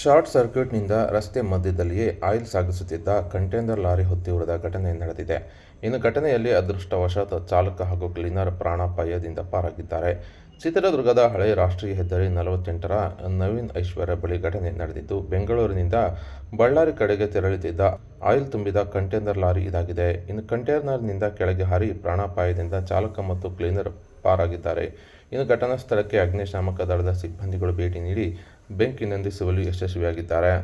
Short ಸರ್ಕ್ಯೂಟ್ನಿಂದ ರಸ್ತೆ ಮಧ್ಯದಲ್ಲಿಯೇ ಆಯಿಲ್ ಸಾಗಿಸುತ್ತಿದ್ದ ಕಂಟೈನರ್ ಲಾರಿ ಹೊತ್ತಿ ಉರಿದ ಘಟನೆ ನಡೆದಿದೆ. ಇನ್ನು ಘಟನೆಯಲ್ಲಿ ಅದೃಷ್ಟವಶಾತ್ ಚಾಲಕ ಹಾಗೂ ಕ್ಲೀನರ್ ಪ್ರಾಣಾಪಾಯದಿಂದ ಪಾರಾಗಿದ್ದಾರೆ. ಚಿತ್ರದುರ್ಗದ ಹಳೆ ರಾಷ್ಟ್ರೀಯ ಹೆದ್ದಾರಿ ನಲವತ್ತೆಂಟರ ನವೀನ್ ಐಶ್ವರ್ಯ ಬಳಿ ಘಟನೆ ನಡೆದಿದ್ದು, ಬೆಂಗಳೂರಿನಿಂದ ಬಳ್ಳಾರಿ ಕಡೆಗೆ ತೆರಳುತ್ತಿದ್ದ ಆಯಿಲ್ ತುಂಬಿದ ಕಂಟೈನರ್ ಲಾರಿ ಇದಾಗಿದೆ. ಇನ್ನು ಕಂಟೈನರ್ನಿಂದ ಕೆಳಗೆ ಹಾರಿ ಪ್ರಾಣಾಪಾಯದಿಂದ ಚಾಲಕ ಮತ್ತು ಕ್ಲೀನರ್ ಪಾರಾಗಿದ್ದಾರೆ. ಇನ್ನು ಘಟನಾ ಸ್ಥಳಕ್ಕೆ ಅಗ್ನಿಶಾಮಕ ದಳದ ಸಿಬ್ಬಂದಿಗಳು ಭೇಟಿ ನೀಡಿ ಬೆಂಕಿ ನಂದಿಸುವಲ್ಲಿ ಯಶಸ್ವಿಯಾಗಿದ್ದಾರೆ.